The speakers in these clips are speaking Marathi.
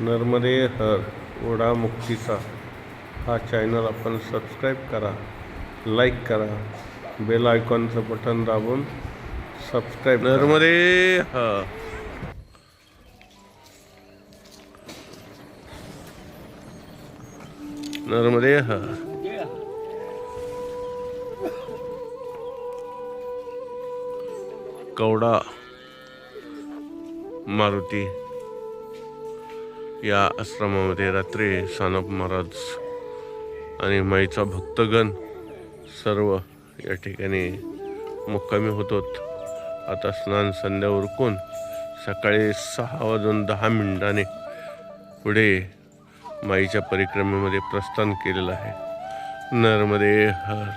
नर्मदे हर ओढा मुक्तीचा हा चॅनल आपण सबस्क्राईब करा लाईक करा बेल आयकॉनचं बटन दाबून सबस्क्राईब नर्मदे हर नर्मदे हर कवडा मारुती. या आश्रमामध्ये रात्री सानप महाराज आणि माईचा भक्तगण सर्व या ठिकाणी मुक्कामी होतो आता स्नान संध्या उरकून सकाळी सहा वाजून दहा मिनिटाने पुढे माईच्या परिक्रमेमध्ये प्रस्थान केलेलं आहे. नर्मदे हर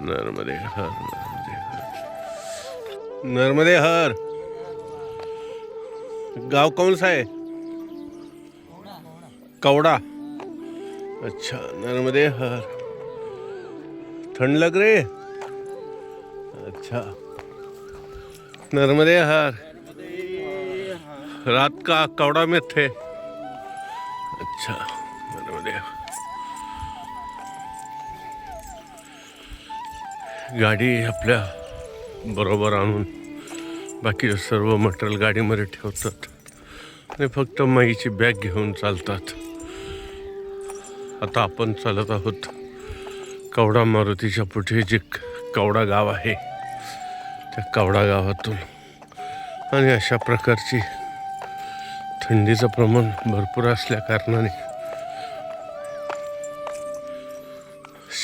नर्मदे हर नर्मदे हर. नर्मदे हर. गाव कौन सा आहे कवड़ा. अच्छा नर्मदे हर. ठंड लग रही है अच्छा. नर्मदे हर. रात का कवड़ा में थे. अच्छा नर्मदे गाडी आपल्या बरोबर आणून बाकी सर्व मटेरियल गाडीमध्ये ठेवतात. आणि फक्त माईची बॅग घेऊन चालतात. आता आपण चालत आहोत कवडा मारुतीच्या पुढे जे कवडा गाव आहे. त्या कवडा गावातून. आणि अशा प्रकारची थंडीचं प्रमाण भरपूर असल्या कारणाने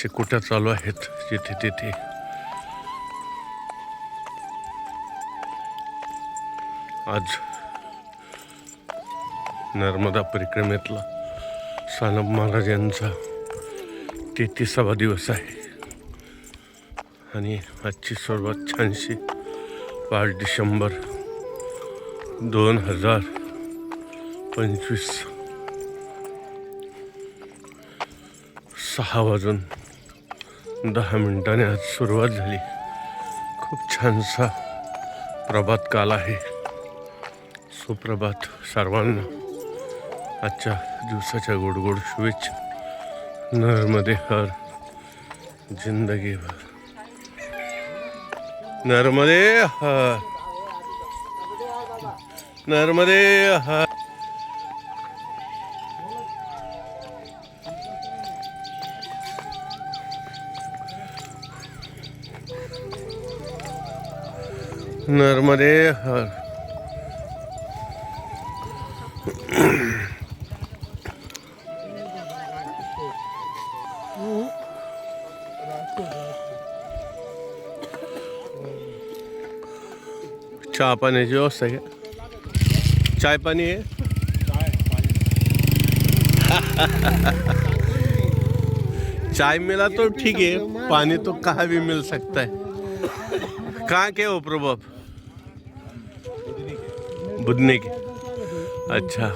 शेकोट्या चालू आहेत जिथे तिथे. आज नर्मदा परिक्रमेतला सानप महाराज यांचा तेहतीसावा दिवस आहे. आणि आजची सर्वात छानशी पाच डिसेंबर दोन हजार पंचवीस. सहा वाजून दहा मिनिटाने आज सुरुवात झाली. खूप छानसा प्रभात काल आहे. सुप्रभात सर्वांना. आजच्या दिवसाच्या गोड गोड शुभेच्छा. नर्मदे हर. जिंदगी भर नर्मदे हर. नर्मदे हर. नर्मदे हर. पाण्याची व्यवस्था आहे का चाय पाणी आहे चाय मिला तो ठीक है, पानी तो कहाँ भी मिल सकता है। कहाँ के हो प्रभु बुधने के। अच्छा।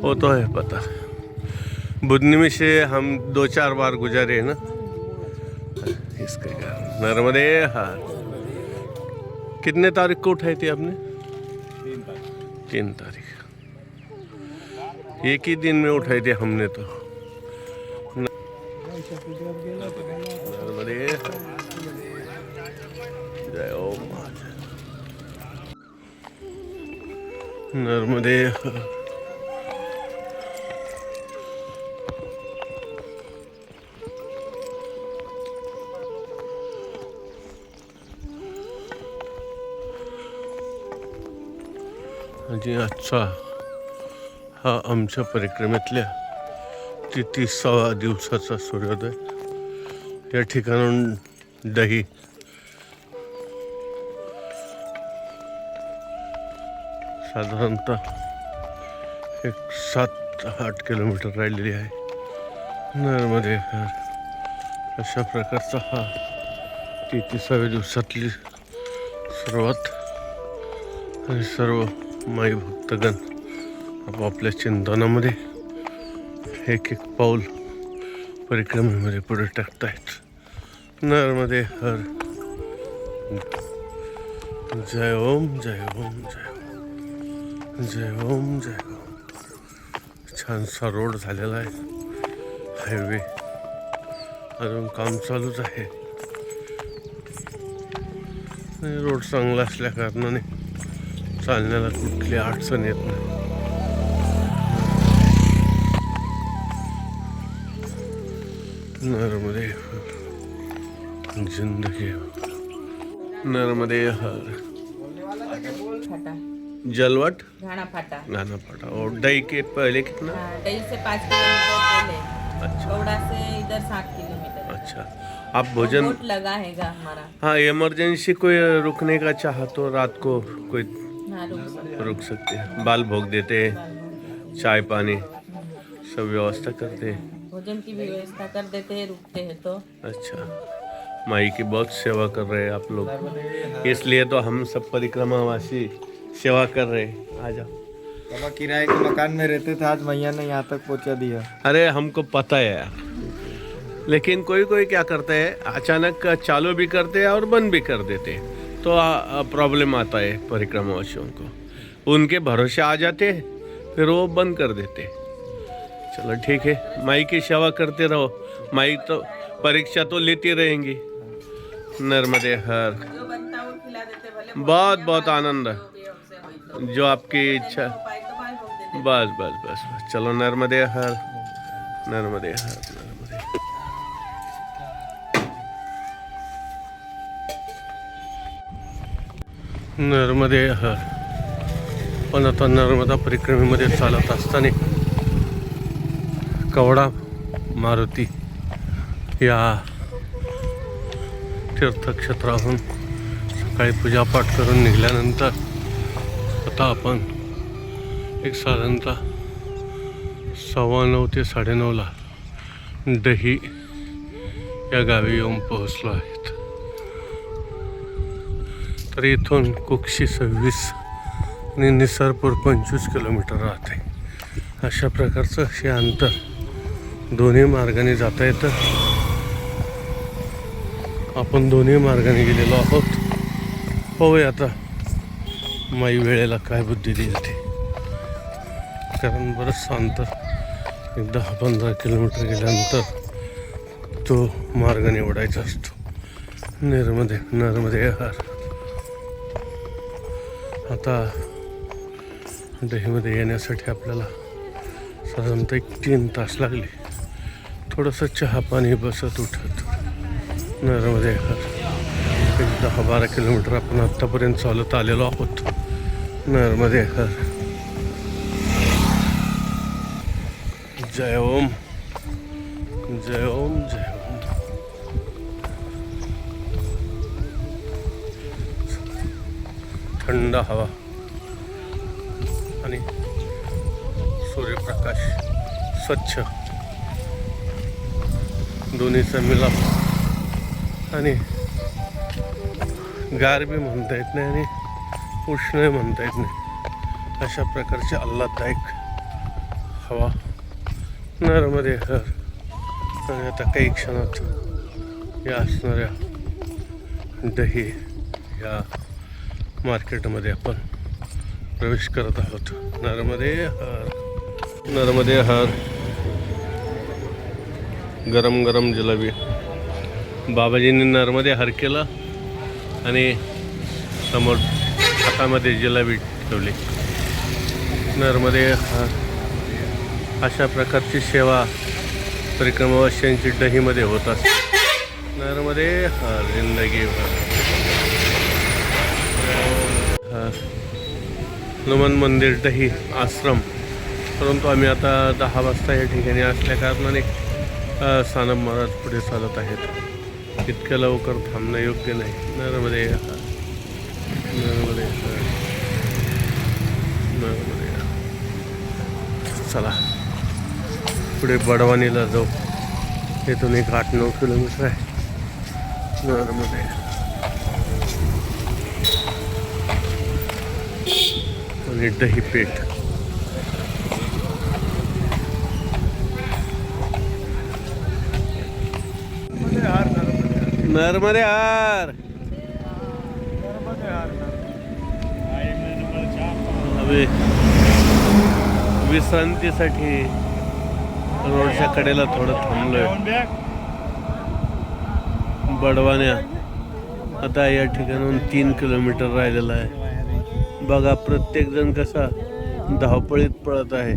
वो तो है पता। बुधनी में से हम दो चार बार गुजरे हैं ना। इसके कारण। नर्मदे हार कितने तारीख को उठाई थी आपने? तीन तारीख। एक ही दिन में उठाई थी हमने तो। नर्मदे हार। जय ओम। नर्मदे हार। आजचा हा आमच्या परिक्रमेतल्या तेहतीसावा दिवसाचा सूर्योदय. या ठिकाणाहून दही. साधारणतः एक सात आठ किलोमीटर राहिलेली आहे. नर्मदे अशा प्रकारचा हा तेहतीसाव्या दिवसातली सुरुवात. आणि सर्व माई भक्तगण आपापल्या चिंतनामध्ये एक एक पाऊल परिक्रमेमध्ये पुढे टाकतायत. नर्मदे हर. जय ओम जय ओम जय ओम. जय ओम जय ओम. छानसा रोड झालेला आहे. हायवे. अजून काम चालूच आहे. रोड चांगला असल्या कारणाने चालण्याला कुठली अडचण येत नाही. नर्मदे जिंदगी नर्मदे हर. जलवट? घाना फाटा. और दही के पहले कितना? हाँ, डई से पाँच किलोमीटर अच्छा. चौड़ा से इधर सात किलोमीटर. अच्छा. आप भोजन लगा हैगा हमारा. हाँ इमरजेंसी कोई रुकने का चाहा तो रात को कोई रुक सकते हैं। बाल भोग देते हैं। चाय पानी सब व्यवस्था करते हैं। भोजन की भी व्यवस्था कर देते हैं रुकते हैं तो। अच्छा। माई की बहुत सेवा कर रहे हैं आप लोग। इसलिए तो हम सब परिक्रमावासी सेवा कर रहे हैं। आ जाओ। बाबा किराए के मकान में रहते थे आज मैया ने यहाँ तक पहुँचा दिया। अरे हमको पता है यार। लेकिन कोई कोई क्या करता है? अचानक चालू भी करते हैं और बंद भी कर देते हैं। तो प्रॉब्लम आता है परिक्रमावासियों को। उनके भरोसे आ जाते फिर वो बंद कर देते चलो ठीक है, माई की सेवा करते रहो। माई तो परीक्षा तो लेती रहेंगी। नर्मदे हर। बहुत बहुत आनंद है। जो आपकी इच्छा। बस बस बस बस। चलो नर्मदे हर। नर्मदे हर। नर्मदे पण आता नर्मदा परिक्रमेमध्ये चालत असताना कवडा मारुती या तीर्थक्षेत्राहून सकाळी पूजापाठ करून निघाल्यानंतर आता आपण एक साधारणतः सव्वा नऊ ते साडेनऊला दही या गावी येऊन पोहोचलो आहेत. तर इथून कुक्षी सव्वीस आणि निसारपूर पंचवीस किलोमीटर राहते. अशा प्रकारचं हे अंतर दोन्ही मार्गाने जाता येतं. आपण दोन्ही मार्गाने गेलेलो आहोत. पाहूया आता माई वेळेला काय बुद्धी दिली ते कारण बरंचसं अंतर एक दहा पंधरा किलोमीटर गेल्यानंतर तो मार्ग निवडायचा असतो. निर्मदे नर्मदे हार आता दहीमध्ये येण्यासाठी आपल्याला साधारणतः एक तीन तास लागले. थोडंसं चहा पाणी बसत उठत. नर्मदे एक दहा बारा किलोमीटर आपण आत्तापर्यंत चालत आलेलो आहोत. नर्मदे हर जय ओम. जय ओम जय थंड हवा. आणि सूर्यप्रकाश स्वच्छ. दोन्हीचा मिलाप. आणि गारबी म्हणता येत नाही आणि उष्णही म्हणता येत नाही. अशा प्रकारची आल्हाददायक हवा. नरमध्ये हर आणि आता काही क्षणात या असणाऱ्या दही या मार्केटमध्ये आपण प्रवेश करत आहोत. नर्मदे हार नर्मदे हार गरम गरम जिलेबी. बाबाजींनी नर्मदे हार केला आणि समोर हातामध्ये जिलेबी ठेवली. नर्मदे हार अशा प्रकारची सेवा परिक्रमावासियांची दहीमध्ये होत असते. नर्मदे हार जिंदगी भर हनुमान मंदिर दही आश्रम. परंतु आम्ही आता दहा वाजता या ठिकाणी असल्या कारणाने अ, सानप महाराज पुढे चालत आहेत. इतक्या लवकर थांबणं योग्य नाही. नर्मदे नर्मदे नर्मदे चला. पुढे बडवानीला जाऊ. इथून एक आठ नऊ किलोमीटर आहे. नर्मदे आणि दही पेठ. नर्मदे हार. हवे विश्रांतीसाठी रोडच्या कडेला थोडं थांबलोय. बडवाण्या आता या ठिकाणाहून तीन किलोमीटर राहिलेलं आहे. बघा प्रत्येकजण कसा धावपळीत पळत आहे.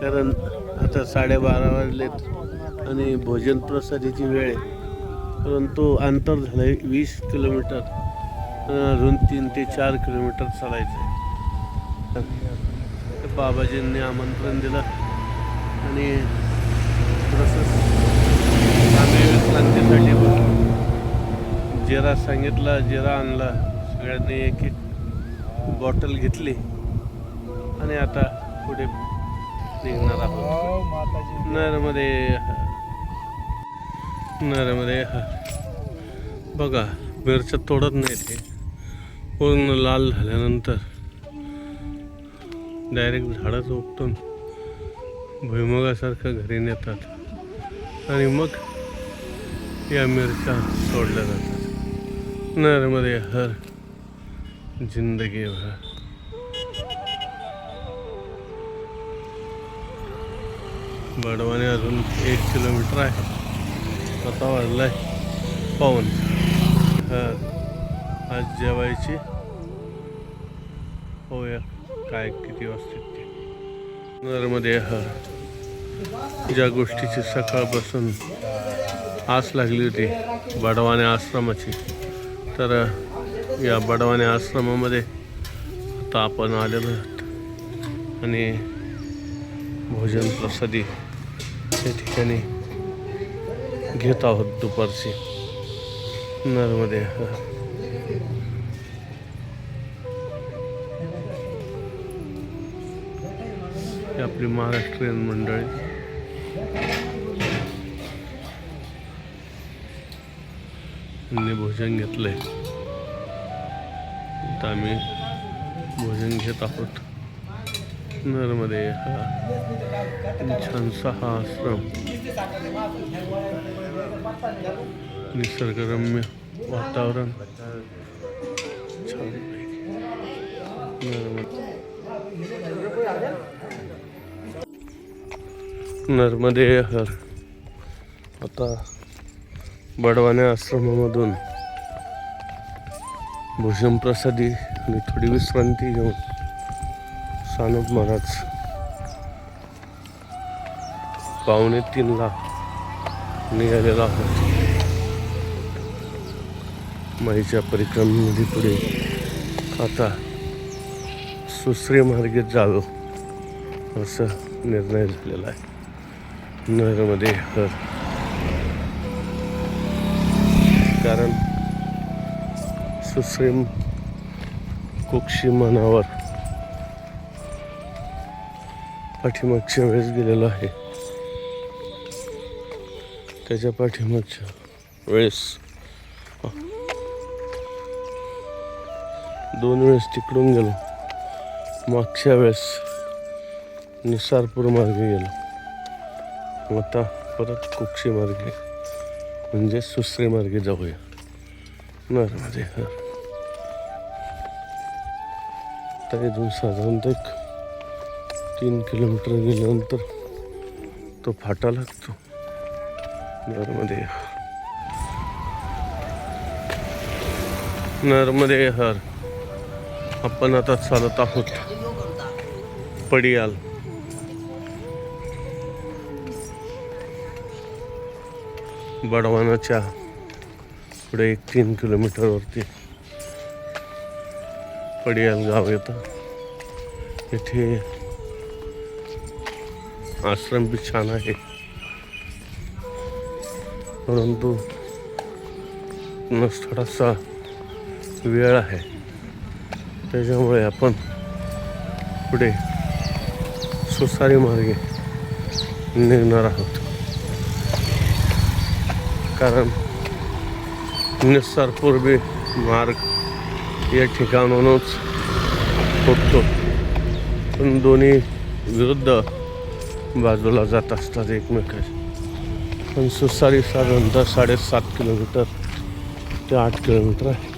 कारण आता साडेबारा वाजलेत आणि भोजन प्रसादीची वेळ आहे. परंतु अंतर झालं आहे वीस किलोमीटर. अजून तीन ते चार किलोमीटर चालायचं आहे. बाबाजींनी आमंत्रण दिलं. आणि थोडंसं आम्ही विश्रांतीसाठी जिरा सांगितला जिरा आणला. सगळ्यांनी एक एक बॉटल घेतली. आणि आता पुढे निघणार आहोत नरमध्ये नरमध्ये बघा मिरच्या तोडत नाहीत हे. पूर्ण लाल झाल्यानंतर. डायरेक्ट झाडच उपटून भुईमुगासारखं घरी नेतात. आणि मग या मिरच्या सोडल्या जातात. नरमध्ये हर. जिंदगी भर बडवाने अजून एक किलोमीटर आहे. आता वाजलाय पाऊन. आज जेवायची. होऊया काय किती वाजते नरमध्ये हर. ज्या गोष्टीची सकाळपासून आस लागली होती बडवाने आश्रमाची तर या बडवाने आश्रमामध्ये आता आपण आलेलो आहोत. आणि भोजन प्रसादी या ठिकाणी घेत आहोत दुपारची. नरमध्ये ही. आपली महाराष्ट्रीयन मंडळी. भोजन घेतलंय. आता आम्ही भोजन घेत आहोत. नरमध्ये हा छानसा हा आश्रम. निसर्गरम्य वातावरण. छान नर्मदे हर. आता बडवाने आश्रमामधून भूषण प्रसादी आणि थोडी विश्रांती घेऊन सानप महाराज पावणे तीनला निघालेला आहोत. माईच्या परिक्रमेमध्ये पुढे आता सुश्री मार्गे जावं असं निर्णय झालेला आहे. नगरमध्ये हर कारण सुश्रीम कोक्षी मनावर पाठीमागच्या वेळेस गेलेलो आहे. त्याच्या पाठीमागच्या वेळेस दोन वेळेस तिकडून गेलो. मागच्या वेळेस निसारपूर मार्गे गेलो. आता परत कुक्षी मार्गे म्हणजे सुसरी मार्गे जाऊया. नरमध्ये हां आत्ता इथून साधारणतः एक तीन किलोमीटर गेल्यानंतर तो फाटा लागतो. नरमध्ये नर्मदे हर. आपण आता चालत आहोत पडियाल. बडवानाच्या पुढे एक तीन किलोमीटरवरती पडियाल गाव येतं. इथे आश्रम बी छान आहे. परंतु थोडासा वेळ आहे. त्याच्यामुळे आपण पुढे सुसारी मार्गे निघणार आहोत. कारण निसारपूर्वी मार्ग या ठिकाणाहूनच होतो पण दोन्ही विरुद्ध बाजूला जात असतात एकमेकाशी. पण सुसारी साधारणतः साडेसात किलोमीटर ते आठ किलोमीटर आहे.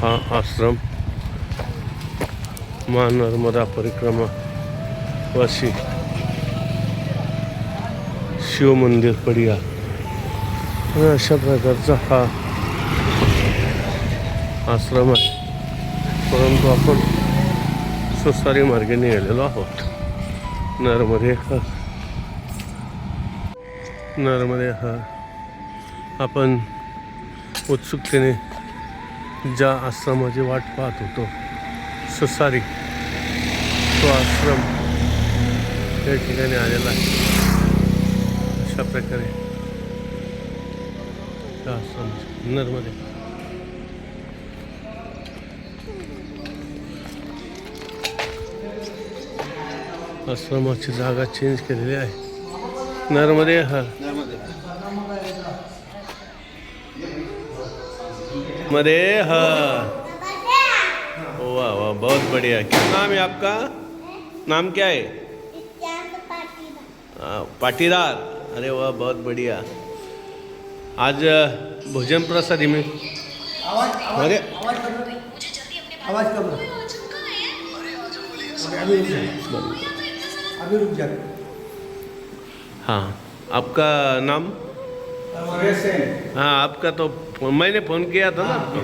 हा आश्रम मानर्मदा परिक्रमा वाशी. शिव मंदिर पडिया अशा प्रकारचा हा आश्रम आहे. परंतु आपण सुसारी मार्गाने गेलेलो आहोत. नर्मदे हा. नर्मदे हा. आपण उत्सुकतेने ज्या आश्रमाची वाट पाहत होतो सुसारी तो आश्रम या ठिकाणी आलेला आहे. अशा प्रकारे त्या नर्मदे आश्रमाची जागा चेंज केलेली आहे. नर्मदे हर मरे हर वाह वाह बहुत बढ़िया. क्या नाम है आपका? नाम क्या है हाँ, पाटीदार. अरे वाह बहुत बढ़िया. आज भोजन प्रसादी में अरे आवाज़ कम अभी रुक जा। अभी रुक जा। हाँ. आपका नाम? हाँ आपका तो मैंने फ़ोन किया था ना आपको?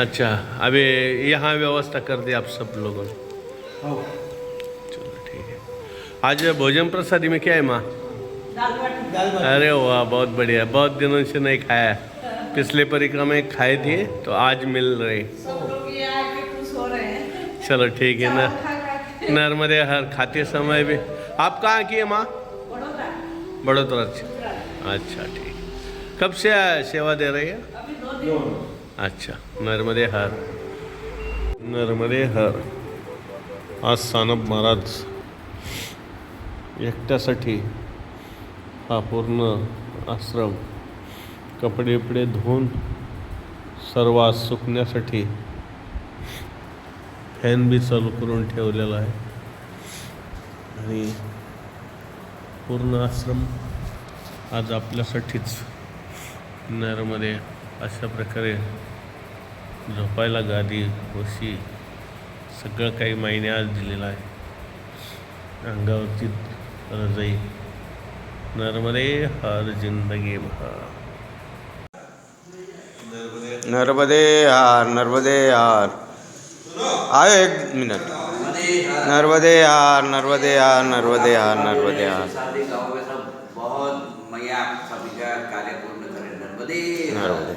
अच्छा अभी यहाँ व्यवस्था कर दी आप सब लोगों ने। है। आज भोजन प्रसादी में क्या है माँ? अरे वाह बहुत बढ़िया। बहुत दिनों से नहीं खाया। पिछले परिक्रमा खाए थे तो आज मिल रहे। हो रहे हैं। चलो ठीक है ना। नर्मदे हर खाते समय भी। आप कहाँ की है माँ? बड़ोदरा अच्छा। ठीक। कब से सेवा दे रही है? दिन अच्छा नर्मदे हर। नर्मदे हर। आज सानप महाराज एकट्यासाठी हा पूर्ण आश्रम कपडे बिपडे धुवून सर्व आज सुकण्यासाठी फॅन बी चालू करून ठेवलेला आहे. आणि पूर्ण आश्रम आज आपल्यासाठीच नरमध्ये अशा प्रकारे झोपायला गादी वशी सगळं काही मायने आज दिलेलं आहे. अंगावरती रजाई नर्मदे हर ज़िंदगी भर। नर्मदे हार नर्मदे हार। आयो एक मिनट। नर्मदे हार नर्मदे हार नर्मदे हार नर्मदे हार। सारे गाँव में सब। बहुत मैया सभी का कार्य पूर्ण करें। नर्मदे नर्मदे